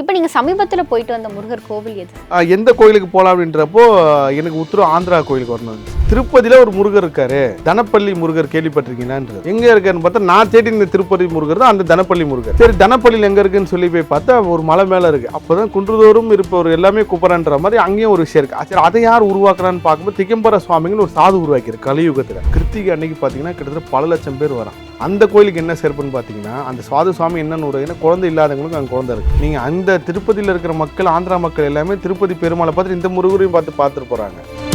இப்போ நீங்கள் சமீபத்தில் போயிட்டு வந்த முருகர் கோவில் எது? எந்த கோயிலுக்கு போகலாம் அப்படின்றப்போ எனக்கு உத்தரம் ஆந்திரா கோயிலுக்கு வரணும். திருப்பதியில் ஒரு முருகர் இருக்காரு. தனப்பள்ளி முருகர் கேள்விப்பட்டிருக்கீங்களான்றது. எங்கே இருக்காருன்னு பார்த்தா நான் தேடி இந்த திருப்பதி முருகர் தான் அந்த தனப்பள்ளி முருகர். சரி தனப்பள்ளியில் எங்கே இருக்குன்னு சொல்லி போய் பார்த்தா ஒரு மலை மேலே இருக்குது அப்போ தான் குன்றுதோறும் இருப்பவர் எல்லாமே குப்பரன்ற மாதிரி அங்கேயும் ஒரு விஷயம் இருக்குது சரி அதை யார் உருவாக்குறான்னு பார்க்கும்போது திகம்பர சுவாமிங்கன்னு ஒரு சாது உருவாக்கியிருக்கு கலியுகத்தில். கிருத்திகை அன்னைக்கு பார்த்தீங்கன்னா கிட்டத்தட்ட பல லட்சம் பேர் வரான் அந்த கோயிலுக்கு என்ன சிறப்புன்னு பார்த்தீங்கன்னா அந்த சுவாது சுவாமி என்னன்னு ஒரு குழந்தை இல்லாதவங்களுக்கு அங்கே குழந்தை இருக்குது நீங்கள் அந்த திருப்பதியில் இருக்கிற மக்கள் ஆந்திரா மக்கள் எல்லாமே திருப்பதி பெருமாளை பார்த்துட்டு இந்த முருகரையும் பார்த்து பார்த்துட்டு போகிறாங்க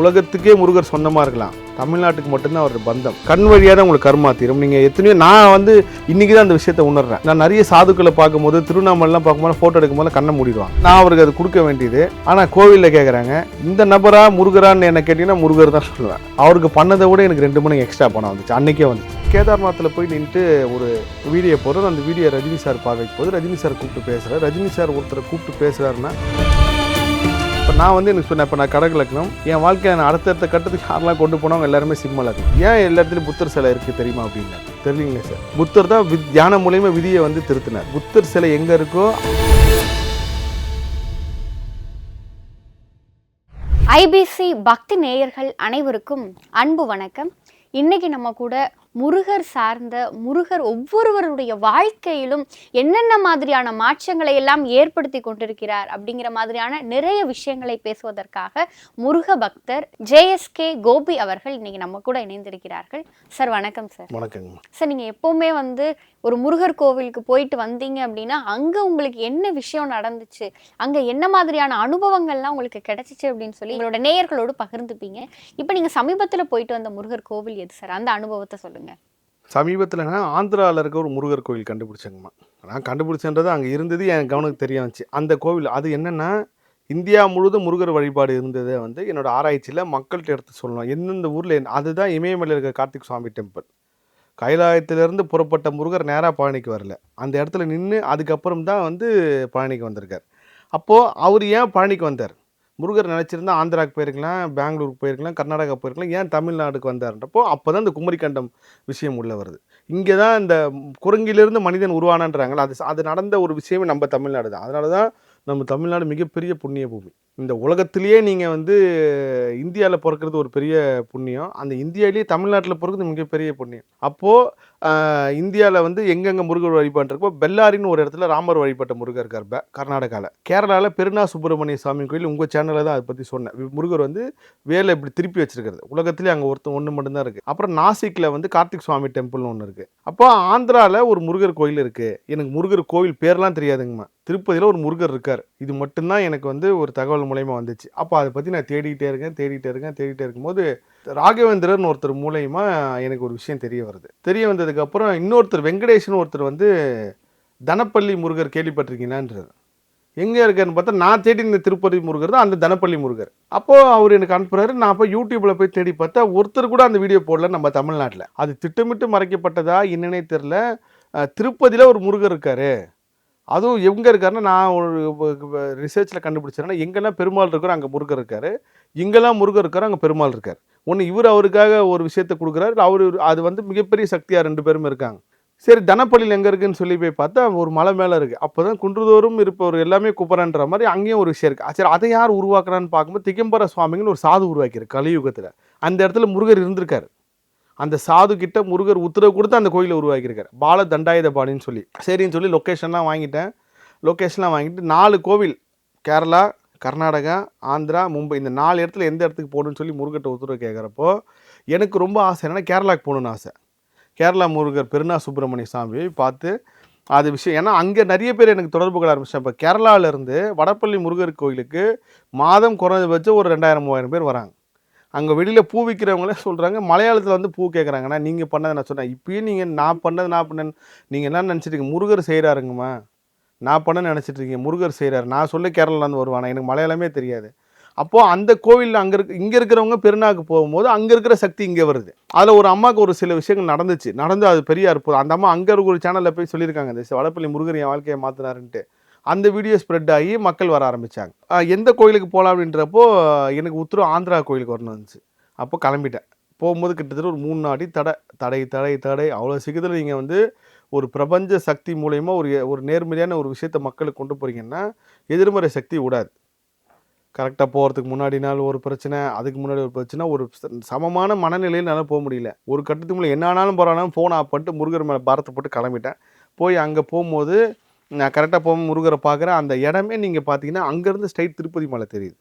உலகத்துக்கே முருகர் சொந்தமாக இருக்கலாம். தமிழ்நாட்டுக்கு மட்டும்தான் அவர் பந்தம். கண் வழியாக தான் உங்களுக்கு கர்மா தீரும். நீங்கள் எத்தனையோ நான் வந்து இன்றைக்கி தான் அந்த விஷயத்தை உணர்றேன். நான் நிறைய சாதுக்களை பார்க்கும்போது திருவண்ணாமலைலாம் பார்க்கும்போது ஃபோட்டோ எடுக்கும்போது கண்ணை மூடிடுவாங்க. நான் அவருக்கு அது கொடுக்க வேண்டியது. ஆனால் கோவிலில் கேட்குறாங்க இந்த நபரா முருகரான்னு என்ன கேட்டிங்கன்னா முருகர் தான் சொல்லுவேன் அவருக்கு பண்ணதை விட எனக்கு ரெண்டு மணி எக்ஸ்ட்ரா பணம் வந்துச்சு. அன்னைக்கே வந்துச்சு கேதார்நாத்தில் போய் நின்றுட்டு ஒரு வீடியோ போடுறது அந்த வீடியோ ரஜினி சார் பார்வைக்கு போது ரஜினி சார் கூப்பிட்டு பேசுகிறார் ரஜினி சார் ஒருத்தரை கூப்பிட்டு பேசுகிறாருன்னா இப்போ நான் வந்து எனக்கு சொன்னேன் இப்போ நான் கடக லக்னம் என் வாழ்க்கையை நான் அடுத்தடுத்த கட்டத்துக்கு யாரெல்லாம் கொண்டு போனவங்க எல்லாருமே சிம்ம லக்னம். ஏன் எல்லா இடத்துலையும் புத்தர் சிலை இருக்குது தெரியுமா அப்படின்னு? தெரியலீங்களே சார். புத்தர் தான் வி தியானம் மூலியமாக விதியை வந்து திருத்தினார். புத்தர் சிலை எங்கே இருக்கோ? ஐபிசி பக்தி நேயர்கள் அனைவருக்கும் அன்பு வணக்கம். இன்னைக்கு நம்ம கூட முருகர் சார்ந்த முருகர் ஒவ்வொருவருடைய வாழ்க்கையிலும் என்னென்ன மாதிரியான மாற்றங்களை எல்லாம் ஏற்படுத்தி கொண்டிருக்கிறார் அப்படிங்கிற மாதிரியான நிறைய விஷயங்களை பேசுவதற்காக முருக பக்தர் ஜேஎஸ்கே கோபி அவர்கள் இன்னைக்கு நம்ம கூட இணைந்திருக்கிறார்கள். சார் வணக்கம் சார். வணக்கங்க சார் நீங்கள் எப்போவுமே வந்து ஒரு முருகர் கோவிலுக்கு போயிட்டு வந்தீங்க அப்படின்னா அங்கே உங்களுக்கு என்ன விஷயம் நடந்துச்சு? அங்கே என்ன மாதிரியான அனுபவங்கள்லாம் உங்களுக்கு கிடைச்சிச்சு அப்படின்னு சொல்லி உங்களோட நேயர்களோடு பகிர்ந்துப்பீங்க. இப்போ நீங்கள் சமீபத்தில் போயிட்டு வந்த முருகர் கோவில் எது சார்? அந்த அனுபவத்தை சொல்லுங்கள் சமீபத்தில் சமீபத்தில்னா ஆந்திராவில் இருக்க ஒரு முருகர் கோவில் கண்டுபிடிச்சேங்கம்மா. நான் கண்டுபிடிச்சன்றது அங்கே இருந்தது என் கவனத்துக்கு தெரிய வந்துச்சு அந்த கோவில் அது என்னென்னா இந்தியா முழுதும் முருகர் வழிபாடு இருந்ததை வந்து என்னோடய ஆராய்ச்சியில் மக்கள்கிட்ட எடுத்து சொல்லணும். எந்தெந்த ஊரில் அதுதான் இமயமலையில் இருக்க கார்த்திக் சுவாமி டெம்பிள். கைலாயத்திலிருந்து புறப்பட்ட முருகர் நேராக பழனிக்கு வரல. அந்த இடத்துல நின்று அதுக்கப்புறம் தான் வந்து பழனிக்கு வந்திருக்கார். அப்போது அவர் ஏன் பழனிக்கு வந்தார்? முருகர் நினச்சிருந்தா ஆந்திராவுக்கு போயிருக்கலாம் பெங்களூருக்கு போயிருக்கலாம் கர்நாடகா போயிருக்கலாம். ஏன் தமிழ்நாடுக்கு வந்தார்ன்றப்போ அப்போ தான் இந்த குமரிக்கண்டம் விஷயம் உள்ள வருது. இங்கே தான் இந்த குரங்கிலிருந்து மனிதன் உருவானான்றாங்களா அது அது நடந்த ஒரு விஷயமே நம்ம தமிழ்நாடு தான் அதனால தான் நம்ம தமிழ்நாடு மிகப்பெரிய புண்ணிய பூமி. இந்த உலகத்திலேயே நீங்கள் வந்து இந்தியாவில் பிறக்கிறது ஒரு பெரிய புண்ணியம். அந்த இந்தியாவிலேயே தமிழ்நாட்டில் பிறக்கிறது மிகப்பெரிய புண்ணியம். அப்போது இந்தியாவில் வந்து எங்கெங்கே முருகர் வழிபாட்டுருக்கோ பெல்லாரின்னு ஒரு இடத்துல ராமர் வழிபட்ட முருகர் இருக்கார் ப கர்நாடகாவில் கேரளாவில் பெருநா சுப்பிரமணிய சுவாமி கோயில் உங்கள் சேனலில் தான் அதை பற்றி சொன்னேன். முருகர் வந்து வேலை இப்படி திருப்பி வச்சிருக்கிறது. உலகத்திலே அங்கே ஒருத்தன் ஒன்று மட்டும்தான் இருக்குது அப்புறம் நாசிக்கில் வந்து கார்த்திக் சுவாமி டெம்பிள்னு ஒன்று இருக்குது அப்போ ஆந்திராவில் ஒரு முருகர் கோயில் இருக்குது எனக்கு முருகர் கோவில் பேர்லாம் தெரியாதுங்கம்மா. திருப்பதியில் ஒரு முருகர் இருக்கார். இது மட்டும்தான் எனக்கு வந்து ஒரு தகவல் மூலயமா வந்துச்சு. அப்போ அதை பற்றி நான் தேடிக்கிட்டே இருக்கேன் தேடிட்டே இருக்கேன் தேடிட்டே இருக்கும்போது ராகவேந்திரன் ஒருத்தர் மூலயமா எனக்கு ஒரு விஷயம் தெரிய வருது. தெரிய வந்ததுக்கப்புறம் இன்னொருத்தர் வெங்கடேஷன் ஒருத்தர் வந்து தனப்பள்ளி முருகர் கேள்விப்பட்டிருக்கீங்களான்றார் எங்கே இருக்காருன்னு பார்த்தா நான் தேடி இந்த திருப்பதி முருகர் தான் அந்த தனப்பள்ளி முருகர். அப்போது அவர் எனக்கு அனுப்புகிறாரு நான் போய் யூடியூப்பில் போய் தேடி பார்த்தா ஒருத்தர் கூட அந்த வீடியோ போடல நம்ம தமிழ்நாட்டில். அது திட்டமிட்டு மறைக்கப்பட்டதா என்னன்னே தெரில திருப்பதியில் ஒரு முருகர் இருக்காரு. அதுவும் எங்கே இருக்காருன்னா நான் ஒரு ரிசர்ச்சில் கண்டுபிடிச்சேன்னா எங்கெல்லாம் பெருமாள் இருக்கிறோம் அங்கே முருகர் இருக்காரு. எங்கெல்லாம் முருகர் இருக்காரோ அங்கே பெருமாள் இருக்கார். ஒன்று இவர் அவருக்காக ஒரு விஷயத்தை கொடுக்குறாரு அவர் அது வந்து மிகப்பெரிய சக்தியாக ரெண்டு பேரும் இருக்காங்க. சரி தனப்பள்ளியில் எங்கே இருக்குன்னு சொல்லி போய் பார்த்தா ஒரு மலை மேலே இருக்குது அப்போ தான் குன்றுதோறும் இருப்பவர் எல்லாமே குப்பரன்ற மாதிரி அங்கேயும் ஒரு விஷயம் இருக்குது சரி அதை யார் உருவாக்குறான்னு பார்க்கும்போது திகம்பர சுவாமிங்கன்னு ஒரு சாது உருவாக்கியிருக்கு கலியுகத்தில். அந்த இடத்துல முருகர் இருந்திருக்காரு. அந்த சாது கிட்ட முருகர் உத்தரவு கொடுத்து அந்த கோயிலை உருவாக்கியிருக்காரு. பால தண்டாயுதபாணின்னு சொல்லி. சரின்னு சொல்லி லொக்கேஷன்லாம் வாங்கிட்டேன். லொக்கேஷன்லாம் வாங்கிட்டு நாலு கோவில் கேரளா கர்நாடகா ஆந்திரா மும்பை இந்த நாலு இடத்துல எந்த இடத்துக்கு போகணும்னு சொல்லி முருகர்கிட்ட உத்தரவு கேட்குறப்போ எனக்கு ரொம்ப ஆசை என்னென்னா கேரளாக்கு போகணுன்னு ஆசை. கேரளா முருகர் பெருநா சுப்பிரமணிய சாமியை பார்த்து அது விஷயம். ஏன்னா அங்கே நிறைய பேர் எனக்கு தொடர்பு கொள்ள ஆரம்பிச்சேன் இப்போ கேரளாவிலேருந்து வடப்பள்ளி முருகர் கோயிலுக்கு மாதம் குறைஞ்சபட்சம் ஒரு ரெண்டாயிரம் மூவாயிரம் பேர் வராங்க. அங்கே வெளியில் பூ விற்கிறவங்களே சொல்கிறாங்க மலையாளத்தில் வந்து பூ கேட்குறாங்கண்ணா நீங்கள் பண்ணதை நான் சொன்னேன். இப்பயும் நீங்கள் நான் பண்ணது நான் பண்ணேன். நீங்கள் என்ன நினச்சிட்டு முருகர் செய்கிறாருங்கம்மா நான் பண்ண நினச்சிட்டு இருக்கீங்க. முருகர் செய்கிறார் நான் சொல்ல கேரளாலேருந்து வருவானா? எனக்கு மலையாளமே தெரியாது. அப்போது அந்த கோவிலில் அங்கே இருக்க இங்கே இருக்கிறவங்க பெருநாக்கு போகும்போது அங்கே இருக்கிற சக்தி இங்கே வருது. அதில் ஒரு அம்மாவுக்கு ஒரு சில விஷயங்கள் நடந்துச்சு. நடந்து அது பெரிய அற்புதம் அந்த அம்மா அங்கே இருக்கிற ஒரு சேனலில் போய் சொல்லியிருக்காங்க இந்த வடப்பள்ளி முருகர் என் வாழ்க்கையை மாற்றினாருன்ட்டு அந்த வீடியோ ஸ்ப்ரெட் ஆகி மக்கள் வர ஆரம்பித்தாங்க எந்த கோயிலுக்கு போகலாம் அப்படின்றப்போ எனக்கு உத்தரவு ஆந்திரா கோயிலுக்கு வரணும் வந்துச்சு அப்போ கிளம்பிட்டேன். போகும்போது கிட்டத்தட்ட ஒரு மூணு நாடி தடை தடை தடை தடை அவ்வளோ சீக்கிரத்தில் நீங்கள் வந்து ஒரு பிரபஞ்ச சக்தி மூலயமா ஒரு ஒரு நேர்மறையான ஒரு விஷயத்தை மக்களுக்கு கொண்டு போகிறீங்கன்னா எதிர்மறை சக்தி விடாது. கரெக்டாக போகிறதுக்கு முன்னாடி நாள் ஒரு பிரச்சனை அதுக்கு முன்னாடி ஒரு பிரச்சனை ஒரு ச- சமமான மனநிலையில் என்னால் போக முடியல. ஒரு கட்டத்துக்கு மேலே என்ன ஆனாலும் போகிறானாலும் ஃபோன் ஆஃப் பண்ணிட்டு முருகர் மேலே பாரத்தை போட்டு கிளம்பிட்டேன். போய் அங்கே போகும்போது நான் கரெக்டாக போகும் முருகரை பார்க்குறேன். அந்த இடமே நீங்கள் பார்த்தீங்கன்னா அங்கேருந்து ஸ்ட்ரைட் திருப்பதி மலை தெரியுது.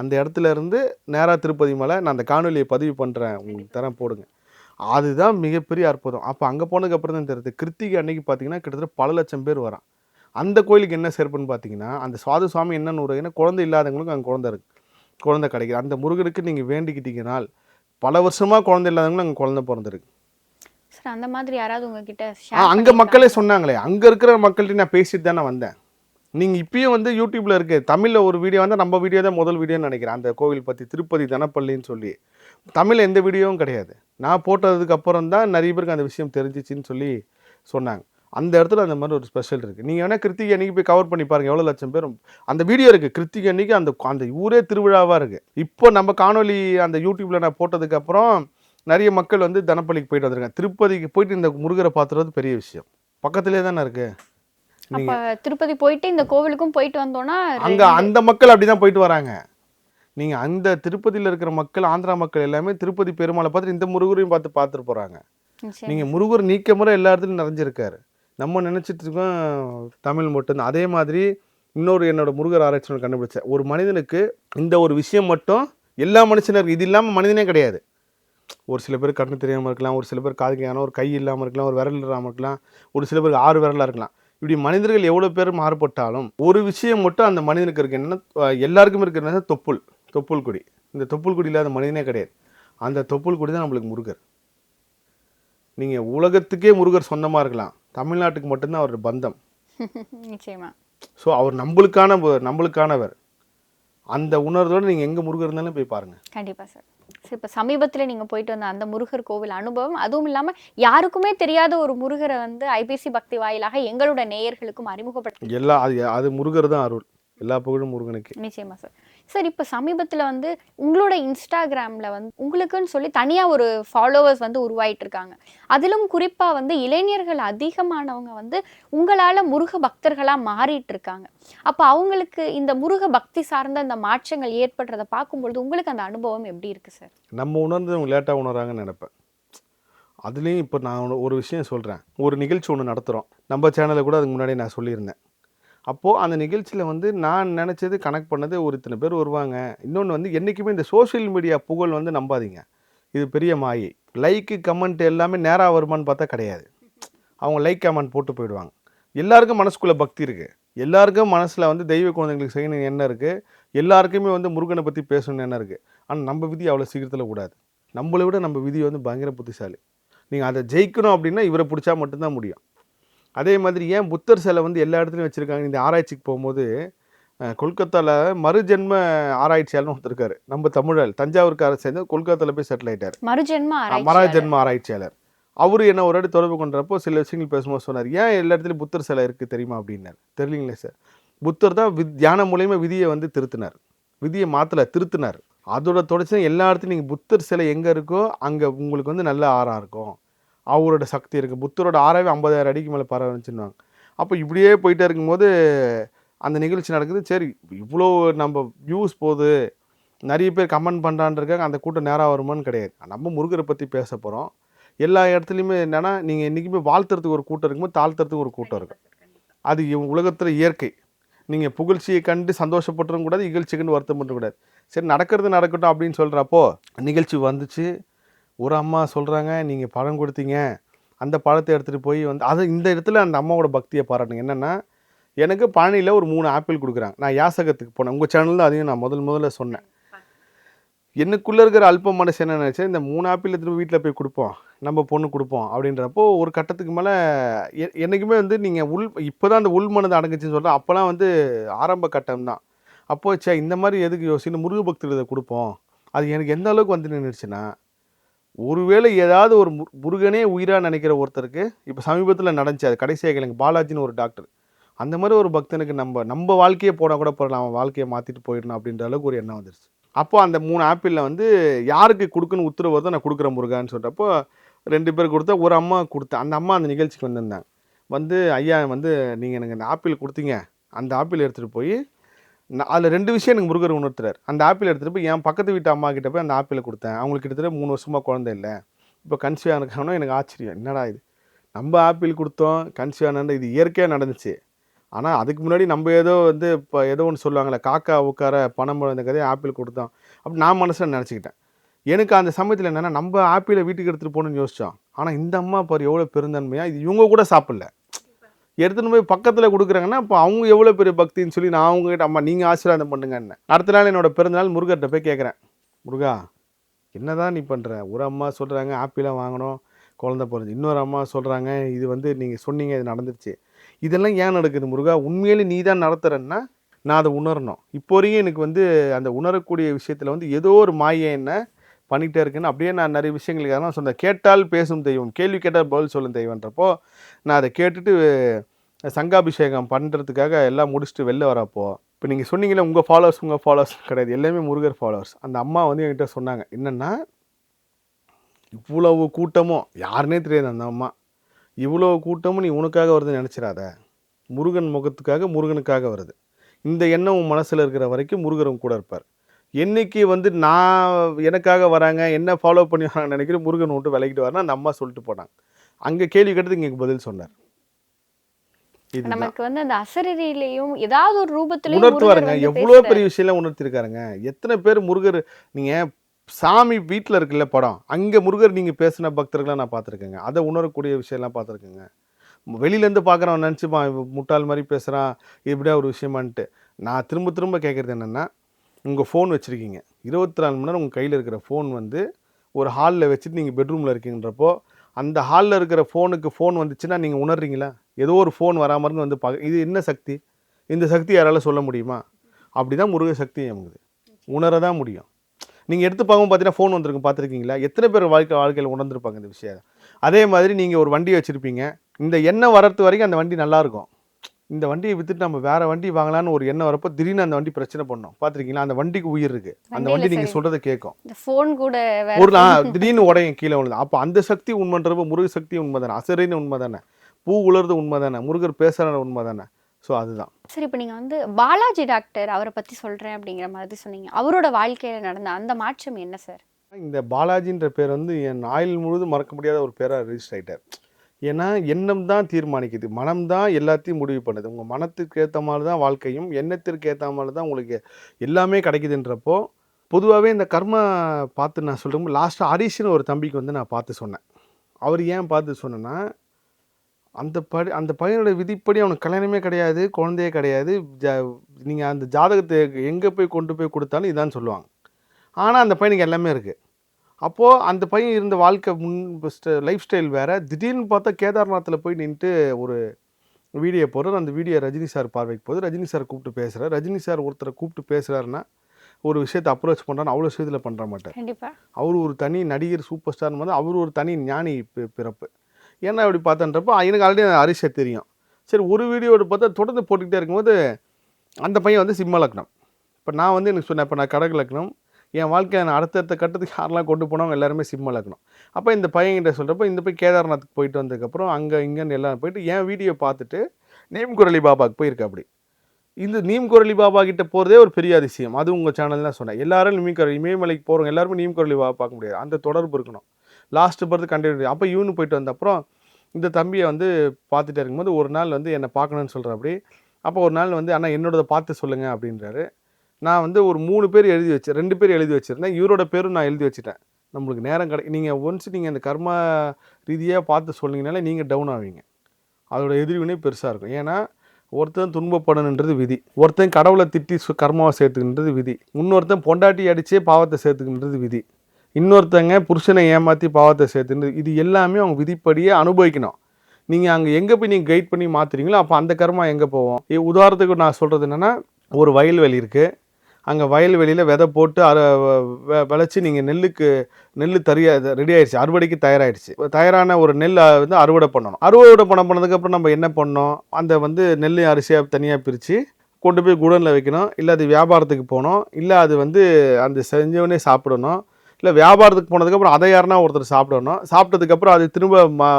அந்த இடத்துல இருந்து நேராக திருப்பதி மலை நான் அந்த காணொலியை பதிவு பண்ணுறேன் உங்களுக்கு தரேன் போடுங்க. அதுதான் மிகப்பெரிய அற்புதம். அப்போ அங்கே போனதுக்கப்புறம் தான் தெரியுது. கிருத்திகை அன்னைக்கு பார்த்தீங்கன்னா கிட்டத்தட்ட பல லட்சம் பேர் வரான். அந்த கோயிலுக்கு என்ன சிறப்புன்னு பார்த்தீங்கன்னா அந்த சுவாது சுவாமி என்னன்னு ஒரு குழந்தை இல்லாதவங்களுக்கு அங்கே குழந்தை இருக்குது குழந்தை கிடைக்குது. அந்த முருகனுக்கு நீங்கள் வேண்டிக்கிட்டீங்கனால் பல வருஷமாக குழந்தை இல்லாதவங்களும் அங்கே குழந்தை பிறந்திருக்கு. சார் அந்த மாதிரி யாராவது உங்ககிட்ட அங்கே மக்களே சொன்னாங்களே அங்கே இருக்கிற மக்கள்கிட்ட நான் பேசிட்டு தானே வந்தேன். நீங்கள் இப்பயும் வந்து யூடியூப்ல இருக்கு தமிழில் ஒரு வீடியோ வந்து நம்ம வீடியோ தான் முதல் வீடியோன்னு நினைக்கிறேன் அந்த கோவில் பற்றி திருப்பதி தனப்பள்ளின்னு சொல்லி. தமிழில் எந்த வீடியோவும் கிடையாது. நான் போட்டதுக்கு அப்புறம் தான் நிறைய பேருக்கு அந்த விஷயம் தெரிஞ்சிச்சின்னு சொல்லி சொன்னாங்க. அந்த இடத்துல அந்த மாதிரி ஒரு ஸ்பெஷல் இருக்குது நீங்கள் வேணால் கிருத்திகை அன்னைக்கு போய் கவர் பண்ணி பாருங்க எவ்வளோ லட்சம் பேர் அந்த வீடியோ இருக்குது கிருத்திகை அன்னைக்கு அந்த அந்த ஊரே திருவிழாவாக இருக்குது இப்போ நம்ம காணொலி அந்த யூடியூப்பில் நான் போட்டதுக்கப்புறம் நிறைய மக்கள் வந்து தனப்பள்ளிக்கு போயிட்டு வந்திருக்காங்க. திருப்பதிக்கு போயிட்டு இந்த முருகரை பார்த்துறது பெரிய விஷயம். பக்கத்துலேயே தானே இருக்குது அப்ப திருப்பதி போயிட்டு இந்த கோவிலுக்கும் போயிட்டு வந்தோம்னா அங்கே அந்த மக்கள் அப்படி தான் போயிட்டு வராங்க. நீங்கள் அந்த திருப்பதியில் இருக்கிற மக்கள் ஆந்திரா மக்கள் எல்லாமே திருப்பதி பெருமாளை பார்த்துட்டு இந்த முருகரையும் பார்த்து பார்த்துட்டு போகிறாங்க நிச்சயம். நீங்கள் முருகர் நீக்க முறை எல்லா இடத்துலையும் நிறைஞ்சிருக்காரு. நம்ம நினச்சிட்டு இருக்கோம் தமிழ் மட்டும்தான் அதே மாதிரி இன்னொரு என்னோட முருகர் ஆராய்ச்சி ஒண்ணு கண்டுபிடிச்சேன். ஒரு மனிதனுக்கு இந்த ஒரு விஷயம் மட்டும் எல்லா மனுஷனும் இருக்கு இது இல்லாமல் மனிதனே கிடையாது. ஒரு சில பேர் கண்ணு தெரியாமல் இருக்கலாம் ஒரு சில பேர் காது கேட்காம ஒரு கை இல்லாமல் இருக்கலாம் ஒரு விரல் இல்லாமல் இருக்கலாம் ஒரு சில பேருக்கு ஆறு விரலாக இருக்கலாம். இப்படி மனிதர்கள் எவ்வளோ பேர் மாறுபட்டாலும் ஒரு விஷயம் மட்டும் அந்த மனிதனுக்கு இருக்கு. என்னன்னா எல்லாருக்குமே இருக்கிறது தொப்புள் தொப்புள் கொடி. இந்த தொப்புள் கொடி இல்லாத மனிதனே கிடையாது. அந்த தொப்புள் கொடி தான் நம்மளுக்கு முருகர். நீங்கள் உலகத்துக்கே முருகர் சொந்தமாக இருக்கலாம். தமிழ்நாட்டுக்கு மட்டும்தான் அவர் பந்தம். ஸோ அவர் நம்மளுக்கான நம்மளுக்கானவர். அந்த உணர்வோடு நீங்கள் எங்கே முருகர் இருந்தாலும் போய் பாருங்கள் கண்டிப்பா சார். சரி இப்போ சமீபத்துல நீங்க போயிட்டு வந்த அந்த முருகர் கோவில் அனுபவம் அதுவும் இல்லாம யாருக்குமே தெரியாத ஒரு முருகரை வந்து ஐபிசி பக்தி வாயிலாக எங்களோட நேயர்களுக்கும் அறிமுகப்படுத்த எல்லா அது அது முருகர் தான் அருள். எல்லா புகழும் முருகனுக்கு. நிச்சயமா சார். சார் இப்போ சமீபத்தில் வந்து உங்களோட இன்ஸ்டாகிராமில் வந்து உங்களுக்குன்னு சொல்லி தனியாக ஒரு ஃபாலோவர்ஸ் வந்து உருவாயிட்டு இருக்காங்க அதிலும் குறிப்பாக வந்து இளைஞர்கள் அதிகமானவங்க வந்து உங்களால் முருக பக்தர்களாக மாறிட்டு இருக்காங்க அப்போ அவங்களுக்கு இந்த முருக பக்தி சார்ந்த இந்த மாற்றங்கள் ஏற்படுறத பார்க்கும்பொழுது உங்களுக்கு அந்த அனுபவம் எப்படி இருக்குது சார்? நம்ம உணர்ந்து அவங்க லேட்டாக உணர்றாங்கன்னு நினைப்பேன். அதுலேயும் இப்போ நான் ஒரு விஷயம் சொல்கிறேன் ஒரு நிகழ்ச்சி ஒன்று நடத்துகிறோம் நம்ம சேனலில் கூட அதுக்கு முன்னாடி நான் சொல்லியிருந்தேன். அப்போது அந்த நிகழ்ச்சியில் வந்து நான் நினச்சது கனெக்ட் பண்ணது ஒரு இத்தனை பேர் வருவாங்க. இன்னொன்று வந்து என்றைக்குமே இந்த சோஷியல் மீடியா புகழ் வந்து நம்பாதீங்க. இது பெரிய மாயை. லைக்கு கமெண்ட் எல்லாமே நேராக வருமான்னு பார்த்தா கிடையாது. அவங்க லைக் கமெண்ட் போட்டு போயிடுவாங்க. எல்லாருக்கும் மனசுக்குள்ளே பக்தி இருக்குது எல்லாருக்கும் மனசில் வந்து தெய்வ குழந்தைங்களுக்கு செய்யணும் என்ன இருக்குது எல்லாருக்குமே வந்து முருகனை பற்றி பேசணும்னு என்ன இருக்குது ஆனால் நம்ம விதி அவ்வளோ சீக்கிரத்தில் கூடாது. நம்மளை விட நம்ம விதி வந்து பயங்கர புத்திசாலி. நீங்கள் அதை ஜெயிக்கணும் அப்படின்னா இவரை பிடிச்சா மட்டும்தான் முடியும். அதே மாதிரி ஏன் புத்தர் சிலை வந்து எல்லா இடத்துலையும் வச்சுருக்காங்க? இந்த ஆராய்ச்சிக்கு போகும்போது கொல்கத்தாவில் மறுஜென்ம ஆராய்ச்சியாளர்னு ஒருத்தர் இருக்காரு. நம்ம தமிழர் தஞ்சாவூர்காரர் சேர்ந்து கொல்கத்தாவில் போய் செட்டில் ஆயிட்டார். மறுஜென்ம. மராஜன்ம ஆராய்ச்சியாளர். அவர் என்ன ஒரு வாட்டி தொடர்பு கொண்டப்போ சில விஷயங்கள் பேசும்போது சொன்னார் ஏன் எல்லா இடத்துலையும் புத்தர் சிலை இருக்குது தெரியுமா? அப்படின்னாரு. தெரியலீங்களே சார். புத்தர் தான் வித் தியானம் மூலியமா விதியை வந்து திருத்தினார். விதியை மாற்றலை திருத்தினார். அதோட தொடர்ச்சி எல்லா இடத்துலையும் நீங்கள் புத்தர் சிலை எங்கே இருக்கோ அங்கே உங்களுக்கு வந்து நல்ல ஆறாக இருக்கும். அவரோட சக்தி இருக்குது புத்தரோட ஆறாவே ஐம்பதாயிரம் அடிக்கு மேலே பரவச்சுன்னுவாங்க அப்போ இப்படியே போயிட்டே இருக்கும்போது அந்த நிகழ்ச்சி நடக்குது. சரி இவ்வளோ நம்ம வியூஸ் போகுது. நிறைய பேர் கமெண்ட் பண்ணுறான்றக்காக அந்த கூட்டம் நேராக வருமான்னு கிடையாது. நம்ம முருகரை பற்றி பேச போகிறோம் எல்லா இடத்துலையுமே என்னென்னா நீங்கள் என்றைக்குமே வாழ்த்துறதுக்கு ஒரு கூட்டம் இருக்கும்போது தாழ்த்துறதுக்கு ஒரு கூட்டம் இருக்கும் அது உலகத்தில் இயற்கை. நீங்கள் புகழ்ச்சியை கண்டு சந்தோஷப்பட்டுறவும் கூடாது இகழ்ச்சியை கண்டு வருத்தம் பண்ணக்கூடாது சரி நடக்கிறது நடக்கட்டும் அப்படின்னு சொல்கிறப்போ நிகழ்ச்சி வந்துச்சு. ஒரு அம்மா சொல்கிறாங்க நீங்கள் பழம் கொடுத்தீங்க. அந்த பழத்தை எடுத்துகிட்டு போய் வந்து அது இந்த இடத்துல அந்த அம்மாவோட பக்தியை பாராட்டுங்க. என்னென்னா எனக்கு பழனியில் ஒரு மூணு ஆப்பிள் கொடுக்குறாங்க. நான் யாசகத்துக்கு போனேன். உங்கள் சேனலில் அதையும் நான் முதல் முதல்ல சொன்னேன். எனக்குள்ளே இருக்கிற அல்ப மனசு என்ன நினச்சேன் இந்த மூணு ஆப்பிள் திரும்ப வீட்டில் போய் கொடுப்போம். நம்ம பொண்ணு கொடுப்போம். அப்படின்றப்போ ஒரு கட்டத்துக்கு மேலே என்றைக்குமே வந்து நீங்கள் உள் இப்போ தான் அந்த உள் மனது அடங்குச்சுன்னு சொல்கிறேன் அப்போலாம் வந்து ஆரம்ப கட்டம் தான். அப்போ சே இந்த மாதிரி எதுக்கு யோசிச்சு முருக பக்தர்கள் இதை கொடுப்போம். அது எனக்கு எந்த அளவுக்கு வந்து நின்றுச்சுன்னா ஒருவேளை ஏதாவது ஒரு முருகனே உயிராக நினைக்கிற ஒருத்தருக்கு இப்போ சமீபத்தில் நடந்துச்சு. அது கடைசியாக எனக்கு பாலாஜின்னு ஒரு டாக்டர். அந்த மாதிரி ஒரு பக்தனுக்கு நம்ம நம்ம வாழ்க்கையை போனால் கூட போடலாம் அவன் வாழ்க்கையை மாற்றிட்டு போயிடணும் அப்படின்ற அளவுக்கு ஒரு எண்ணம் வந்துருச்சு. அப்போ அந்த மூணு ஆப்பிளில் வந்து யாருக்கு கொடுக்குன்னு உத்தரவு வருதோ நான் கொடுக்குறேன் முருகான்னு சொல்கிறப்போ ரெண்டு பேர் கொடுத்தா ஒரு அம்மா கொடுத்தேன் அந்த அம்மா அந்த நிகழ்ச்சிக்கு வந்திருந்தாங்க. வந்து ஐயா வந்து நீங்கள் எனக்கு இந்த ஆப்பிள் கொடுத்தீங்க. அந்த ஆப்பிள் எடுத்துகிட்டு போய் அதில் ரெண்டு விஷயம் எனக்கு முருகர் உணர்த்துறாரு. அந்த ஆப்பிள் எடுத்துகிட்டு போய் என் பக்கத்து வீட்டு அம்மா கிட்ட போய் அந்த ஆப்பிளை கொடுத்தேன். அவங்களுக்கு கிட்டத்தட்ட மூணு வருஷமாக குழந்தை இல்லை. இப்போ கன்சியூ இருக்காங்கன்னா எனக்கு ஆச்சரியம். என்னடா இது? நம்ம ஆப்பிள் கொடுத்தோம் கன்சியூ இது இயற்கையாக நடந்துச்சு. ஆனால் அதுக்கு முன்னாடி நம்ம ஏதோ வந்து இப்போ ஏதோ ஒன்று சொல்லுவாங்களே காக்கா உட்கார பணம் இந்த கதையை ஆப்பிள் கொடுத்தோம். அப்படி நான் மனசில் நினச்சிக்கிட்டேன். எனக்கு அந்த சமயத்தில் என்னென்னா நம்ம ஆப்பிளை வீட்டுக்கு எடுத்துகிட்டு போகணும்னு யோசித்தோம் ஆனால் இந்த அம்மா பாரு எவ்வளோ பெருந்தன்மையாக இது இவங்க கூட சாப்பிடல. எடுத்துன்னு போய் பக்கத்தில் கொடுக்குறாங்கன்னா அப்போ அவங்க எவ்வளோ பெரிய பக்தின்னு சொல்லி நான் அவங்ககிட்ட அம்மா நீங்கள் ஆசீர்வாதம் பண்ணுங்கன்னு அடுத்த நாள் என்னோட பிறந்தநாள் முருகர்கிட்ட போய் கேட்குறேன் முருகா என்னதான் நீ பண்ணுற ஒரு அம்மா சொல்கிறாங்க ஆப்பிளாக வாங்கணும் குழந்தை பிறந்து. இன்னொரு அம்மா சொல்கிறாங்க இது வந்து நீங்கள் சொன்னீங்க இது நடந்துருச்சு. இதெல்லாம் ஏன் நடக்குது முருகா? உண்மையிலே நீ தான் நடத்துகிறன்னா நான் அதை உணரணும். இப்போ வரையும் எனக்கு வந்து அந்த உணரக்கூடிய விஷயத்தில் வந்து ஏதோ ஒரு மாயை என்ன பண்ணிகிட்டே இருக்குன்னு அப்படியே நான் நிறைய விஷயங்களுக்கு அதெல்லாம் சொன்னேன். கேட்டால் பேசும் தெய்வம். கேள்வி கேட்டால் பதில் சொல்லும் தெய்வன்றப்போ நான் அதை கேட்டுட்டு சங்காபிஷேகம் பண்ணுறதுக்காக எல்லாம் முடிச்சுட்டு வெளில வரப்போ இப்போ நீங்கள் சொன்னீங்களே உங்கள் ஃபாலோவர்ஸ் உங்கள் ஃபாலோவர்ஸ் கிடையாது. எல்லாமே முருகர் ஃபாலோவர்ஸ் அந்த அம்மா வந்து என்கிட்ட சொன்னாங்க என்னென்னா இவ்வளவு கூட்டமும் யாருனே தெரியாது அந்த அம்மா. இவ்வளோ கூட்டமும் நீ உனக்காக வருதுன்னு நினச்சிடாத. முருகன் முகத்துக்காக முருகனுக்காக வருது. இந்த எண்ணம் உன் மனசில் இருக்கிற வரைக்கும் முருகரும் கூட இருப்பார். என்னைக்கு வந்து நான் எனக்காக வராங்க என்ன ஃபாலோ பண்ணி வராங்கன்னு நினைக்கிறேன் முருகன் விட்டு விலகிட்டு வரனா அந்த அம்மா சொல்லிட்டு போனாங்க. அங்கே கேள்வி கேட்டதுக்கு இங்கே பதில் சொன்னார். நமக்கு வந்து அந்த அசரீரியிலையும் ஏதாவது ஒரு ரூபத்திலையும் உணர்த்துவாருங்க. எவ்வளோ. பெரிய விஷயம்லாம் உணர்த்திருக்காருங்க. எத்தனை பேர் முருகர் நீங்கள் சாமி வீட்டில் இருக்குல்ல படம் அங்கே முருகர் நீங்கள் பேசின பக்தர்களாக நான் பார்த்துருக்கேங்க. அதை உணரக்கூடிய விஷயம்லாம் பார்த்துருக்கேங்க. வெளியிலேருந்து பார்க்குறவன் நினச்சிப்பான் முட்டாள் மாதிரி பேசுகிறான் இப்படியா ஒரு விஷயமான்ட்டு. நான் திரும்ப திரும்ப கேட்குறது என்னென்னா உங்கள் ஃபோன் வச்சுருக்கீங்க. இருபத்தி நாலு மணி நேரம் உங்கள் கையில் இருக்கிற ஃபோன் வந்து ஒரு ஹாலில் வச்சுட்டு நீங்கள் பெட்ரூமில் இருக்கீங்கன்றப்போ அந்த ஹாலில் இருக்கிற ஃபோனுக்கு ஃபோன் வந்துச்சுன்னா நீங்கள் உணர்றீங்களா? ஏதோ ஒரு ஃபோன் வராமல் வந்து பார்க்க இது என்ன சக்தி? இந்த சக்தி யாரால் சொல்ல முடியுமா? அப்படி தான் முருக சக்தி நமக்கு உணர தான் முடியும். நீங்கள் எடுத்து பார்க்கும் பார்த்தீங்கன்னா ஃபோன் வந்திருக்கும் பார்த்துருக்கீங்களா? எத்தனை பேர் வாழ்க்கை வாழ்க்கையில் உணர்ந்துருப்பாங்க இந்த விஷயம். அதே மாதிரி நீங்கள் ஒரு வண்டி வச்சுருப்பீங்க. இந்த எண்ணெய் வரத்து வரைக்கும் அந்த வண்டி நல்லாயிருக்கும் இந்த வண்டியை வித்துட்டு நம்ம வேற வண்டி வாங்கலாம்னு ஒரு எண்ணம் வரப்போ திடீர்னு அந்த வண்டி பிரச்சனை பண்ணோம். பார்த்துருக்கீங்களா? அந்த வண்டிக்கு உயிர் இருக்கு. அந்த வண்டி நீங்கள் சரி. சொல்றதை கேட்கும். போன் கூட ஒரு திடீர்னு உடையும் கீழே விழுது அப்போ அந்த சக்தி உண்மைன்றப்ப முருக சக்தி உண்மை தானே அசரின்னு உண்மை தானே பூ உலர்றது உண்மை தானே முருகர் பேசுகிற உண்மை தானே ஸோ அதுதான். சரி இப்போ நீங்க வந்து பாலாஜி டாக்டர் அவரை பத்தி சொல்றேன் அப்படிங்கிற மாதிரி சொன்னீங்க. அவரோட வாழ்க்கையில நடந்த அந்த மாற்றம் என்ன சார் இந்த பாலாஜின்ற பேர் வந்து என் ஆயுள் முழுவதும் மறக்க முடியாத ஒரு பேராக ரிஜிஸ்டர் ஆகிட்டார் ஏன்னா எண்ணம் தான் தீர்மானிக்குது. மனம் தான் எல்லாத்தையும் முடிவு பண்ணுது. உங்கள் மனத்துக்கு ஏற்ற மாதிரி தான் வாழ்க்கையும் எண்ணத்திற்கு ஏற்ற மாதிரி தான் உங்களுக்கு எல்லாமே கிடைக்குதுன்றப்போ பொதுவாகவே இந்த கர்மா பார்த்து நான் சொல்கிறோம் லாஸ்ட்டாக ஹரிஷ்னு ஒரு தம்பிக்கு வந்து நான் பார்த்து சொன்னேன். அவர் ஏன் பார்த்து சொன்னேன்னா அந்த படி அந்த பையனோட விதிப்படி அவனுக்கு கல்யாணமே கிடையாது குழந்தையே கிடையாது. ஜ நீங்கள் அந்த ஜாதகத்தை எங்கே போய் கொண்டு போய் கொடுத்தாலும் இதான் சொல்லுவாங்க. ஆனால் அந்த பையனுக்கு எல்லாமே இருக்குது அப்போது அந்த பையன் இருந்த வாழ்க்கை முன் லைஃப் ஸ்டைல் வேறு. திடீர்னு பார்த்தா கேதார்நாத்தில் போய் நின்றுட்டு ஒரு வீடியோ போடுறார். அந்த வீடியோ ரஜினி சார் பார்வைக்கு போகுது. ரஜினி சார் கூப்பிட்டு பேசுகிறார் ரஜினி சார் ஒருத்தரை கூப்பிட்டு பேசுகிறாருன்னா ஒரு விஷயத்தை அப்ரோச் பண்ணுறான்னு அவ்வளோ விஷயத்தில் பண்ணுற மாட்டார். கண்டிப்பா. அவர் ஒரு தனி நடிகர் சூப்பர் ஸ்டார் வந்து அவர் ஒரு தனி ஞானி பிறப்பு. ஏன்னா அப்படி பார்த்தன்றப்போ எனக்கு ஆல்ரெடி ஹரிஷை தெரியும். சரி ஒரு வீடியோ பார்த்தா தொடர்ந்து போட்டுக்கிட்டே இருக்கும்போது அந்த பையன் வந்து சிம்ம லக்னம். இப்போ நான் வந்து எனக்கு சொன்னேன் இப்போ நான் கடக லக்னம் என் வாழ்க்கையை நான் அடுத்தடுத்த கட்டத்துக்கு யாரெல்லாம் கொண்டு போனவங்க எல்லாருமே சிம்ம இருக்கணும் அப்போ இந்த பையன்கிட்ட சொல்கிறப்போ இந்த போய் கேதார்நாத்துக்கு போயிட்டு வந்ததுக்கப்புறம் அங்கே இங்கேன்னு எல்லாம் போயிட்டு என் வீடியோ பார்த்துட்டு நேம் குரலி பாபாவுக்கு போயிருக்கா அப்படி இந்த நீம் குரலி பாபா கிட்ட போகிறதே ஒரு பெரிய அதிசயம். அது உங்கள் சேனல் தான் சொன்னேன். எல்லாரும் நீம் குரலி இமயமலைக்கு போகிறவங்க எல்லாருமே நீம் குரலி பாபா பார்க்க முடியாது. அந்த தொடர்பு இருக்கணும். லாஸ்ட்டு பார்த்து கண்டினியூ அப்போ இவனு போயிட்டு வந்த அப்புறம் இந்த தம்பியை வந்து பார்த்துட்டே இருக்கும்போது ஒரு நாள் வந்து என்னை பார்க்கணுன்னு சொல்கிற அப்படி அப்போ ஒரு நாள் வந்து அண்ணா என்னோடதை பார்த்து சொல்லுங்கள் அப்படின்றாரு. நான் வந்து ஒரு மூணு பேர் எழுதி வச்சு ரெண்டு பேர் எழுதி வச்சுருந்தேன். இவரோட பேரும் நான் எழுதி வச்சுட்டேன். நம்மளுக்கு நேரம் கிடை நீங்கள் ஒன்ஸ் நீங்கள் அந்த கர்ம ரீதியாக பார்த்து சொன்னீங்கனாலே நீங்கள் டவுன் ஆவீங்க. அதோட எதிர்வினை பெருசாக இருக்கும். ஏன்னா ஒருத்தன் துன்பப்படணுன்றது விதி. ஒருத்தன் கடவுளை திட்டி சு- கர்மாவை சேர்த்துக்கின்றது விதி. இன்னொருத்தன் பொண்டாட்டி அடித்தே பாவத்தை சேர்த்துக்கின்றது விதி. இன்னொருத்தங்க புருஷனை ஏமாற்றி பாவத்தை சேர்த்துன்றது இது எல்லாமே அவங்க விதிப்படியே அனுபவிக்கணும். நீங்கள் அங்கே எங்கே போய் நீங்கள் கைட் பண்ணி மாற்றுறீங்களோ அப்போ அந்த கர்மா எங்கே போவோம் உதாரணத்துக்கு நான் சொல்கிறது என்னென்னா ஒரு வயல்வெளி இருக்குது அங்கே வயல்வெளியில் விதை போட்டு அற விளைச்சி நீங்கள் நெல்லுக்கு நெல் தரியா ரெடி ஆயிடுச்சு. அறுவடைக்கு தயாராகிடுச்சு தயாரான ஒரு நெல் வந்து அறுவடை பண்ணணும். அறுவடை பண்ண பண்ணதுக்கப்புறம் நம்ம என்ன பண்ணோம் அந்த வந்து நெல் அரிசியாக தனியாக பிரித்து கொண்டு போய் குடனில் வைக்கணும். இல்லை அது வியாபாரத்துக்கு போகணும். இல்லை அது வந்து அந்த செஞ்சவனே சாப்பிடணும். இல்லை வியாபாரத்துக்கு போனதுக்கப்புறம் அதை யாருன்னா ஒருத்தர் சாப்பிடணும். சாப்பிட்டதுக்கப்புறம் அது திரும்ப ம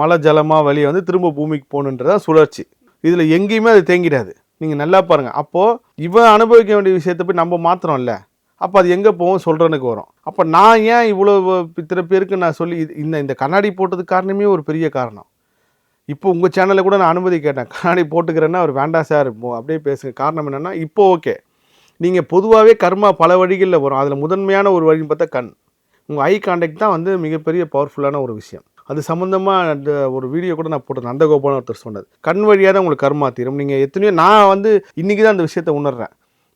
மழை ஜலமாக வெளியே வந்து திரும்ப பூமிக்கு போகணுன்றதான் சுழற்சி. இதில் எங்கேயுமே அது தேங்கிடாது. நீங்கள் நல்லா பாருங்கள் அப்போது இவன் அனுபவிக்க வேண்டிய விஷயத்தை போய் நம்ம மாத்திரம்ல அப்போ அது எங்கே போகும் சொல்கிறனுக்கு வரும். அப்போ நான் ஏன் இவ்வளோ இத்தனை பேருக்கு நான் சொல்லி இந்த இந்த கண்ணாடி போட்டதுக்கு காரணமே ஒரு பெரிய காரணம். இப்போ உங்கள் சேனலில் கூட நான் அனுமதி கேட்டேன். கண்ணாடி போட்டுக்கிறேன்னா அவர் வேண்டாம் சார் இப்போ அப்படியே பேசுங்க. காரணம் என்னென்னா இப்போ ஓகே. நீங்கள் பொதுவாகவே கர்மா பல வழிகளில் வரும். அதில் முதன்மையான ஒரு வழின்னு பார்த்தா கண். உங்கள் ஐ கான்டாக்ட் தான் வந்து மிகப்பெரிய பவர்ஃபுல்லான ஒரு விஷயம். அது சம்மந்தமாக அந்த ஒரு வீடியோ கூட நான் போட்டேன் நந்தகோபால் ஒருத்தர் சொன்னது கண் வழியாக தான் உங்களுக்கு கர்மா தீரும். நீங்கள் எத்தனையோ நான் வந்து இன்றைக்கி தான் அந்த விஷயத்தை உணர்றேன்.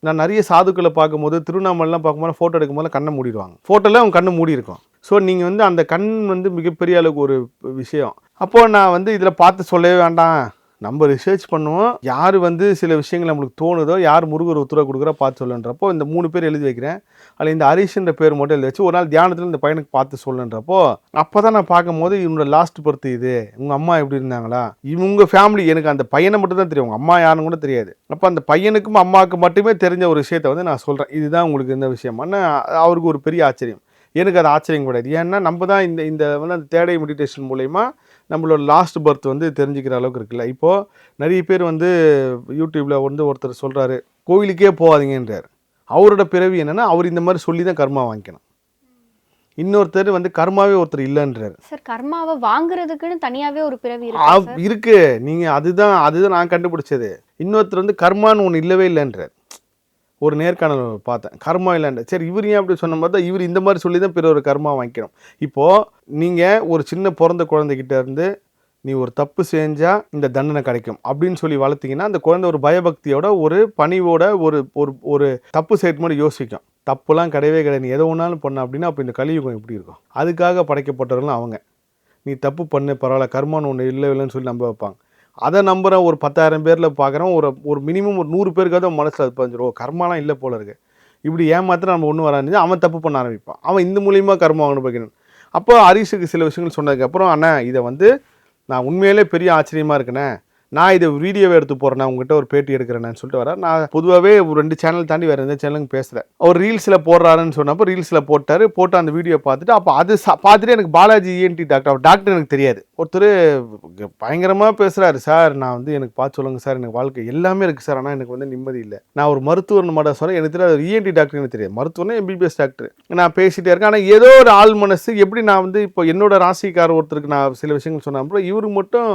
நான் நிறைய சாதுக்களை பார்க்கும்போது திருவண்ணாமலைலாம் பார்க்கும்போது ஃபோட்டோ எடுக்கும்போது கண்ணை மூடிடுவாங்க. ஃபோட்டோவில் அவங்க கண்ணை மூடி இருக்கும். ஸோ நீங்கள் வந்து அந்த கண் வந்து மிகப்பெரிய அளவுக்கு ஒரு விஷயம். அப்போது நான் வந்து இதில் பார்த்து சொல்லவே வேண்டாம். நம்ம ரிசர்ச் பண்ணுவோம். யார் வந்து சில விஷயங்கள் நம்மளுக்கு தோணுதோ யார் முருகர் உத்தரவு கொடுக்குறா பார்த்து சொல்லுன்றப்போ இந்த மூணு பேர் எழுதி வைக்கிறேன். அதில் இந்த ஹரிஷ்ன்ற பேர் மட்டும் எழுதி வச்சு ஒரு நாள் தியானத்தில் இந்த பையனுக்கு பார்த்து சொல்லுன்றப்போ அப்போ தான் நான் பார்க்கும்போது இவனோட லாஸ்ட் பர்த் இது. உங்கள் அம்மா எப்படி இருந்தாங்களா? இவங்க ஃபேமிலி எனக்கு அந்த பையனை மட்டும் தான் தெரியும். உங்கள் அம்மா யாருன்னு கூட தெரியாது. அப்போ அந்த பையனுக்கும் அம்மாவுக்கு மட்டுமே தெரிஞ்ச ஒரு விஷயத்தை வந்து நான் சொல்கிறேன் இதுதான் உங்களுக்கு இந்த விஷயம். ஆனால் அவருக்கு ஒரு பெரிய ஆச்சரியம். எனக்கு அது ஆச்சரியம் கிடையாது. ஏன்னா நம்ம தான் இந்த இந்த வந்து அந்த தேடை மெடிடேஷன் மூலயமா நம்மளோட லாஸ்ட் பர்த் வந்து தெரிஞ்சுக்கிற அளவுக்கு இருக்குல்ல. இப்போது நிறைய பேர் வந்து யூடியூப்பில் வந்து ஒருத்தர் சொல்கிறாரு கோவிலுக்கே போகாதீங்கன்றார். அவரோட பிறவி என்னென்னா அவர் இந்த மாதிரி சொல்லி தான் கர்மா வாங்கிக்கணும். இன்னொருத்தர் வந்து கர்மாவே ஒருத்தர் இல்லைன்றார். சார் கர்மாவை வாங்குறதுக்குன்னு தனியாவே ஒரு பிறவி இருக்கு ஆ, சார்? இருக்கு. நீங்க அதுதான் அதுதான் நான் கண்டுபிடிச்சது. இன்னொருத்தர் வந்து கர்மான்னு ஒன்று இல்லவே இல்லைன்றார். ஒரு நேர்காணல் பார்த்தேன். கர்மா இல்லைன்ற சரி இவர் ஏன் அப்படி சொன்ன தான் இவர் இந்த மாதிரி சொல்லி தான் பிற ஒரு கர்மா வாங்கிக்கணும். இப்போது நீங்கள் ஒரு சின்ன பிறந்த குழந்தைகிட்ட இருந்து நீ ஒரு தப்பு செஞ்சால் இந்த தண்டனை கிடைக்கும் அப்படின்னு சொல்லி வளர்த்தீங்கன்னா அந்த குழந்தை ஒரு பயபக்தியோட ஒரு பணிவோட ஒரு ஒரு ஒரு தப்பு செய்யறது மாதிரி யோசிக்கும். தப்புலாம் கிடையவே கிடையாது. நீ எதை ஒன்றாலும் பண்ண அப்படின்னா அப்போ இந்த கலியுகம் எப்படி இருக்கும்? அதுக்காக படைக்கப்பட்டவர்களும் அவங்க. நீ தப்பு பண்ணு பரவாயில்ல கர்மான்னு ஒன்று இல்லை இல்லைன்னு சொல்லி நம்ப வைப்பாங்க. அதை நம்புற ஒரு பத்தாயிரம் பேரில் பார்க்குறோம் ஒரு ஒரு மினிமம் ஒரு நூறு பேருக்காவது அவன் மனசில் அது பதிஞ்சிடும் ஓ கர்மாலாம் இல்லை போல இருக்கு. இப்படி ஏமாத்திரம் நம்ம ஒன்று வராது. அவன் தப்பு பண்ண ஆரம்பிப்பான். அவன் இந்த மூலியமாக கர்மா பார்க்கணும் அப்போ ஹரிஷுக்கு சில விஷயங்கள் சொன்னதுக்கப்புறம் அண்ணா இதை வந்து நான் உண்மையிலே பெரிய ஆச்சரியமாக இருக்கேனே நான் இதை வீடியோவை எடுத்து போகிறேன் உங்ககிட்ட ஒரு பேட்டி எடுக்கிறேன்னு சொல்லிட்டு வரேன் நான் பொதுவாகவே ஒரு ரெண்டு சேனல் தாண்டி வேறு எந்த சேனலுக்கு பேசுகிறேன் அவர் ரீல்ஸில் போடுறாருன்னு சொன்னப்போ ரீல்ஸில் போட்டார் போட்டு அந்த வீடியோ பார்த்துட்டு அப்போ அது பார்த்துட்டு எனக்கு பாலாஜி இஎன்டி டாக்டர் அவர் டாக்டர் எனக்கு தெரியாது. ஒருத்தர் பயங்கரமாக பேசுகிறாரு சார் நான் வந்து எனக்கு பார்த்து சொல்லுங்கள் சார் எனக்கு வாழ்க்கை எல்லாமே இருக்குது சார் ஆனால் எனக்கு வந்து நிம்மதி இல்லை. நான் ஒரு மருத்துவர் மட்டும் சொல்கிறேன் எனக்கு தெரியாது. இஎன்டி டாக்டர் எனக்கு தெரியாது. மருத்துவர்னா எம்பிபிஎஸ் டாக்டர் நான் பேசிகிட்டே இருக்கேன். ஆனால் ஏதோ ஒரு ஆள் மனசு எப்படி நான் வந்து இப்போ என்னோட ராசிக்கார ஒருத்தருக்கு நான் சில விஷயங்கள் சொன்ன அப்புறம் இவருக்கு மட்டும்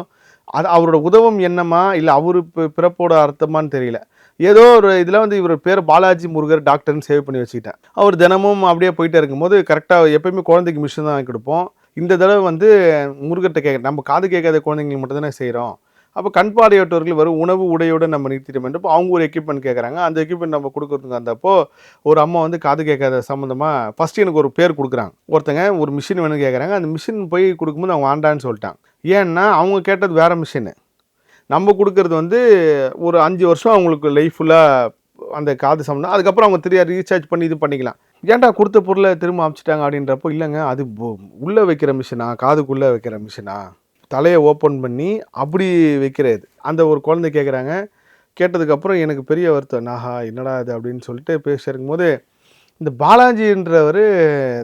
அது அவரோட உதவம் என்னமா இல்லை அவரு பிறப்போட அர்த்தமான்னு தெரியல. ஏதோ ஒரு இதில் வந்து இவர் பேர் பாலாஜி முருகர் டாக்டர்னு சேவ் பண்ணி வச்சுக்கிட்டேன். அவர் தினமும் அப்படியே போயிட்டே இருக்கும்போது கரெக்டாக எப்பயுமே குழந்தைக்கு மிஷின் தான் வாங்கி கொடுப்போம். இந்த தடவை வந்து முருகர்கிட்ட கேட்க நம்ம காது கேட்காத குழந்தைங்களுக்கு மட்டும் தானே செய்கிறோம் அப்போ கண் பார்வையற்றவர்கள் வரும் உணவு உடையோடு நம்ம நிறுத்திட்டோம் அவங்க ஒரு எக்யூப்மெண்ட் கேட்குறாங்க. அந்த எக்யூப்மெண்ட் நம்ம கொடுக்குறதுக்கு வந்தப்போ ஒரு அம்மா வந்து காது கேட்காத சம்மந்தமாக ஃபஸ்ட்டு எனக்கு ஒரு பேர் கொடுக்குறாங்க. ஒருத்தங்க ஒரு மிஷின் வேணும்னு கேட்குறாங்க. அந்த மிஷின் போய் கொடுக்கும்போது அவங்க வேண்டான்னு சொல்லிட்டாங்க. ஏன்னா அவங்க கேட்டது வேறு மிஷினு நம்ம கொடுக்கறது வந்து ஒரு அஞ்சு வருஷம் அவங்களுக்கு லைஃப் ஃபுல்லாக அந்த காது சம்மந்தம் அதுக்கப்புறம் அவங்க தெரியாது ரீசார்ஜ் பண்ணி இது பண்ணிக்கலாம். ஏன்டா கொடுத்த பொருளை திரும்ப அமைச்சிட்டாங்க அப்படின்றப்போ இல்லைங்க அது உள்ளே வைக்கிற மிஷினா காதுக்குள்ளே வைக்கிற மிஷினா தலையை ஓப்பன் பண்ணி அப்படி வைக்கிறது. அந்த ஒரு குழந்தை கேட்குறாங்க கேட்டதுக்கப்புறம் எனக்கு பெரிய வருத்தம். நாஹா என்னடா இது அப்படின்னு சொல்லிட்டு பேசியிருக்கும் போது இந்த பாலாஜின்றவர்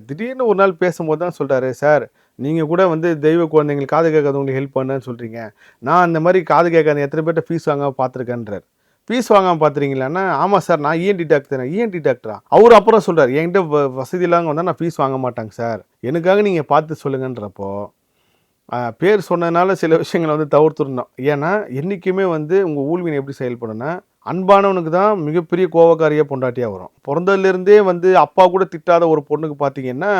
திடீர்னு ஒரு நாள் பேசும்போது தான் சொல்கிறாரு சார் நீங்கள் கூட வந்து தெய்வ குழந்தைங்களுக்கு காது கேட்காதவங்களுக்கு ஹெல்ப் பண்ணேன்னு சொல்கிறீங்க நான் அந்த மாதிரி காது கேட்காத எத்தனை பேர்ட்ட ஃபீஸ் வாங்காமல் பார்த்துருக்கேன்றார். ஃபீஸ் வாங்காமல் பார்த்துறீங்களான்னா ஆமாம் சார் நான் இஎன்டி டாக்டர் இஎன்டி டாக்டரா அவர் அப்புறம் சொல்கிறார் என்கிட்ட வ- வசதி இல்லாமல் வந்தால் நான் ஃபீஸ் வாங்க மாட்டாங்க சார் எனக்காக நீங்கள் பார்த்து சொல்லுங்கன்றப்போ பேர் சொன்னதுனால சில விஷயங்களை வந்து தவிர்த்துருந்தோம். ஏன்னா என்றைக்குமே வந்து உங்கள் ஊழ்வினை எப்படி செயல்படணும்னா அன்பானவனுக்கு தான் மிகப்பெரிய கோவக்காரியாக பொண்டாட்டியாக வரும். பிறந்ததுலேருந்தே வந்து அப்பா கூட திட்டாத ஒரு பொண்ணுக்கு பார்த்தீங்கன்னா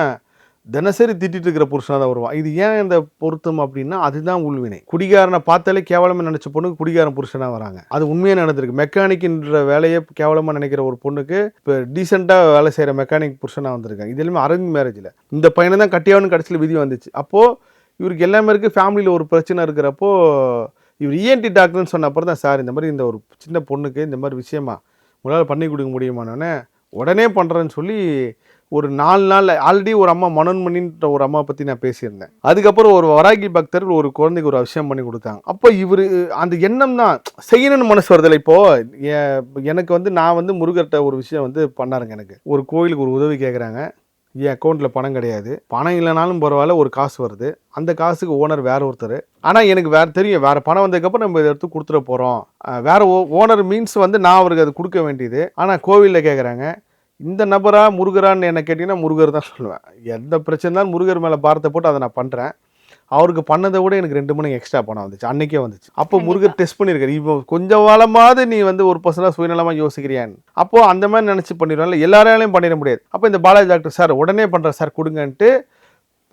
தினசரி திட்டிட்டு இருக்கிற புருஷனாக தான் வருவான். இது ஏன் இந்த பொருத்தம் அப்படின்னா அதுதான் உள்வினை. குடிகாரனை பார்த்தாலே கேவலமாக நினச்ச பொண்ணுக்கு குடிகாரன் புருஷனாக வராங்க. அது உண்மையாக நடந்திருக்கு. மெக்கானிக்ன்ற வேலையை கேவலமாக நினைக்கிற ஒரு பொண்ணுக்கு இப்போ டீசெண்டாக வேலை செய்கிற மெக்கானிக் புருஷனாக வந்திருக்காங்க. இது எல்லாமே அரேஞ்ச் மேரேஜில் இந்த பையனை தான் கட்டியாவனு கடைசியில் விதி வந்துச்சு. அப்போது இவருக்கு எல்லாமே இருக்குது ஃபேமிலியில் ஒரு பிரச்சனை இருக்கிறப்போ இவர் இஎன்டி டாக்டர்னு சொன்ன அப்புறம் தான் சார் இந்த மாதிரி இந்த ஒரு சின்ன பொண்ணுக்கு இந்த மாதிரி விஷயமா உங்களால் பண்ணி கொடுக்க முடியுமானோடனே உடனே பண்ணுறேன்னு சொல்லி ஒரு நாலு நாள் ஆல்ரெடி ஒரு அம்மா மனோன்மணின்ற ஒரு அம்மா பற்றி நான் பேசியிருந்தேன். அதுக்கப்புறம் ஒரு வராகி பக்தர் ஒரு குழந்தைக்கு ஒரு விஷயம் பண்ணி கொடுத்தாங்க. அப்போ இவர் அந்த எண்ணம் தான் செய்யணும்னு மனசு வருதில்ல இப்போது எனக்கு வந்து நான் வந்து முருகர்கிட்ட ஒரு விஷயம் வந்து பண்ணாருங்க எனக்கு. ஒரு கோயிலுக்கு ஒரு உதவி கேட்குறாங்க என் அக்கௌண்ட்டில் பணம் கிடையாது. பணம் இல்லைனாலும் பரவாயில்ல ஒரு காசு வருது. அந்த காசுக்கு ஓனர் வேற ஒருத்தர். ஆனால் எனக்கு வேறு தெரியும் வேறு பணம் வந்ததுக்கப்புறம் நம்ம இதை எடுத்து கொடுத்துட போகிறோம் வேற ஓனர் மீன்ஸ் வந்து நான் அவருக்கு அது கொடுக்க வேண்டியது. ஆனால் கோவிலில் கேட்குறாங்க இந்த நபரா முருகரான்னு என்ன கேட்டிங்கன்னா முருகர் தான் சொல்லுவேன். எந்த பிரச்சனை தான் முருகர் மேலே பாரத்தை போட்டு அதை நான் பண்ணுறேன் அவருக்கு பண்ணதை விட எனக்கு ரெண்டு மணி எக்ஸ்ட்ரா பணம் வந்துச்சு. அன்னைக்கே வந்துச்சு. அப்போ முருகர் டெஸ்ட் பண்ணியிருக்காரு இப்போ கொஞ்சம் காலமாவது நீ வந்து ஒரு பர்சனாக சுயநலமாக யோசிக்கிறியான்னு. அப்போ அந்த மாதிரி நினச்சி பண்ணிடுவாங்கல்ல எல்லாராலையும் பண்ணிட முடியாது. அப்போ இந்த பாலாஜி டாக்டர் சார் உடனே பண்ணுற சார் கொடுங்கன்ட்டு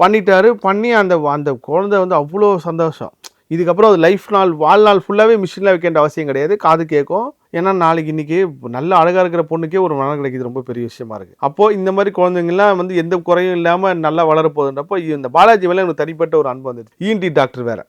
பண்ணிட்டாரு. பண்ணி அந்த அந்த குழந்தை வந்து அவ்வளோ சந்தோஷம். இதுக்கப்புறம் அது லைஃப் நாள் வாழ்நாள் ஃபுல்லாகவே மிஷினில் வைக்க வேண்டிய அவசியம் கிடையாது. காது கேட்கும் ஏன்னா நாளைக்கு இன்னைக்கு நல்ல அழகாக இருக்கிற பொண்ணுக்கே ஒரு மனம் கிடைக்கிது ரொம்ப பெரிய விஷயமா இருக்கு. அப்போது இந்த மாதிரி குழந்தைங்கலாம் வந்து எந்த குறையும் இல்லாமல் நல்லா வளர போகுதுன்றப்போ இந்த பாலாஜி மேலே எனக்கு தனிப்பட்ட ஒரு அன்பு வந்தது இஎன்டி டாக்டர் வேற.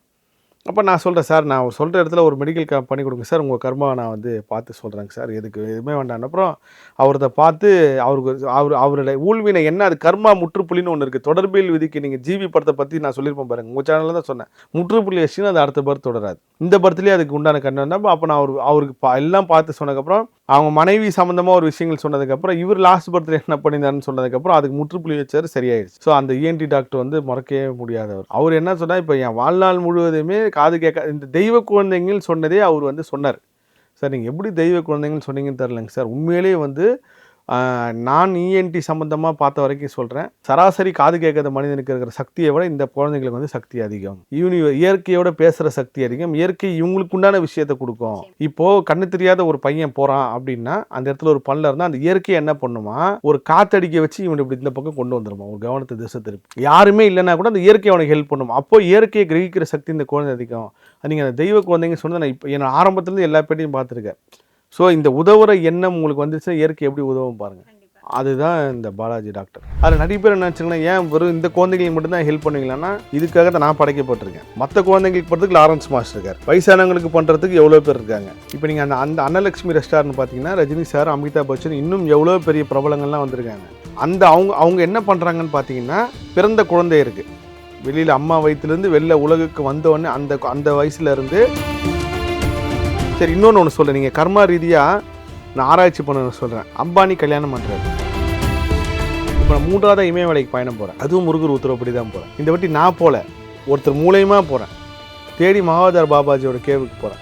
அப்போ நான் சொல்கிறேன் சார். நான் சொல்கிற இடத்துல ஒரு மெடிக்கல் கேம்ப் பண்ணி கொடுங்க சார். உங்கள் கர்மா நான் வந்து பார்த்து சொல்கிறேங்க சார். எதுக்கு எதுவுமே வேண்டாம் அப்புறம் அவரத பார்த்து அவருக்கு அவர் அவருடைய ஊழ்வினை என்ன? அது கர்மா முற்றுப்புள்ளின்னு ஒன்று இருக்குது தொடர்பில் விதிக்கு நீங்கள் ஜிவி படத்தை பற்றி நான் சொல்லியிருப்பேன் பாருங்க. உங்கள் சேனலில் தான் சொன்னேன். முற்றுப்புள்ளி வச்சுன்னு அது அடுத்த பர்த் தொடராது. இந்த பர்த்லேயே அதுக்கு உண்டான கண்ணு வந்தால் அப்போ நான் அவர் அவருக்கு பா எல்லாம் பார்த்து சொன்னதுக்கப்புறம் அவங்க மனைவி சம்மந்தமாக ஒரு விஷயங்கள் சொன்னதுக்கப்புறம் இவர் லாஸ்ட் பர்த்டே என்ன பண்ணியிருந்தாருன்னு சொன்னதுக்கப்புறம் அதுக்கு முற்றுப்புள்ளி வச்சார் சரியாயிடுச்சு. ஸோ அந்த இஎன்டி டாக்டர் வந்து மறக்கவே முடியாதவர். அவர் என்ன சொன்னால் இப்போ என் வாழ்நாள் முழுவதுமே காது கேட்க இந்த தெய்வ குழந்தைங்கள் சொன்னதே அவர் வந்து சொன்னார். சார் நீங்கள் எப்படி தெய்வ குழந்தைங்கன்னு சொன்னீங்கன்னு தெரிலங்க சார். உண்மையிலேயே வந்து நான் இஎன்டி சம்மந்தமாக பார்த்த வரைக்கும் சொல்கிறேன் சராசரி காது கேட்காத மனிதனுக்கு இருக்கிற சக்தியை விட இந்த குழந்தைங்களுக்கு வந்து சக்தி அதிகம். யூனி இயற்கையோட பேசுகிற சக்தி அதிகம். இயற்கை இவங்களுக்கு உண்டான விஷயத்தை கொடுக்கும். இப்போது கண்ணு தெரியாத ஒரு பையன் போகிறான் அப்படின்னா அந்த இடத்துல ஒரு பல்ல இருந்தால் அந்த இயற்கை என்ன பண்ணுமா? ஒரு காத்தடிக்க வச்சு இவன் இப்படி இந்த பக்கம் கொண்டு வந்துடுமா ஒரு கவனத்தை திசை திருப்பி. யாருமே இல்லைன்னா கூட அந்த இயற்கை அவனுக்கு ஹெல்ப் பண்ணும். அப்போது இயற்கையை கிரகிக்கிற சக்தி இந்த குழந்தை அதிகம். நீங்கள் அந்த தெய்வ குழந்தைங்க சொன்னதை நான் இப்போ என் ஆரம்பத்துலேருந்து எல்லா பேட்டையும் பார்த்துருக்கேன். ஸோ இந்த உதவுற எண்ணம் உங்களுக்கு வந்துச்சுன்னா இயற்கை எப்படி உதவும் பாருங்க. அதுதான் இந்த பாலாஜி டாக்டர். அதில் நிறைய பேர் என்ன வச்சுங்கன்னா ஏன் வெறும் இந்த குழந்தைங்களுக்கு மட்டும்தான் ஹெல்ப் பண்ணுவீங்களான்னா இதுக்காக தான் நான் படைக்கப்பட்டிருக்கேன். மற்ற குழந்தைங்களுக்கு பண்ணுறதுக்கு லாரன்ஸ் மாஸ்டர் இருக்கார். வயசானவங்களுக்கு பண்ணுறதுக்கு எவ்வளோ பேர் இருக்காங்க. இப்போ நீங்கள் அந்த அந்த அன்னலட்சுமி ரெஸ்டாரண்ட் பார்த்தீங்கன்னா ரஜினி சார் அமிதாப் பச்சன் இன்னும் எவ்வளோ பெரிய பிரபலங்கள்லாம் வந்திருக்காங்க. அந்த அவங்க அவங்க என்ன பண்ணுறாங்கன்னு பார்த்தீங்கன்னா பிறந்த குழந்தை இருக்குது வெளியில் அம்மா வயிற்றுலேருந்து வெளில உலகுக்கு வந்தோடனே அந்த அந்த வயசுல இருந்து சரி இன்னொன்று ஒன்று சொல்கிறேன் நீங்கள் கர்மா ரீதியாக நான் ஆராய்ச்சி பண்ண சொல்கிறேன் அம்பானி கல்யாணம் பண்ணுறாரு இப்போ நான் மூன்றாவது இமயமலைக்கு பயணம் போகிறேன் அதுவும் முருகர் உத்தரவுப்படி தான் போகிறேன் இந்த வாட்டி நான் போகல ஒருத்தர் மூலயமா போகிறேன் தேடி மகாதார் பாபாஜியோட கேவுக்கு போகிறேன்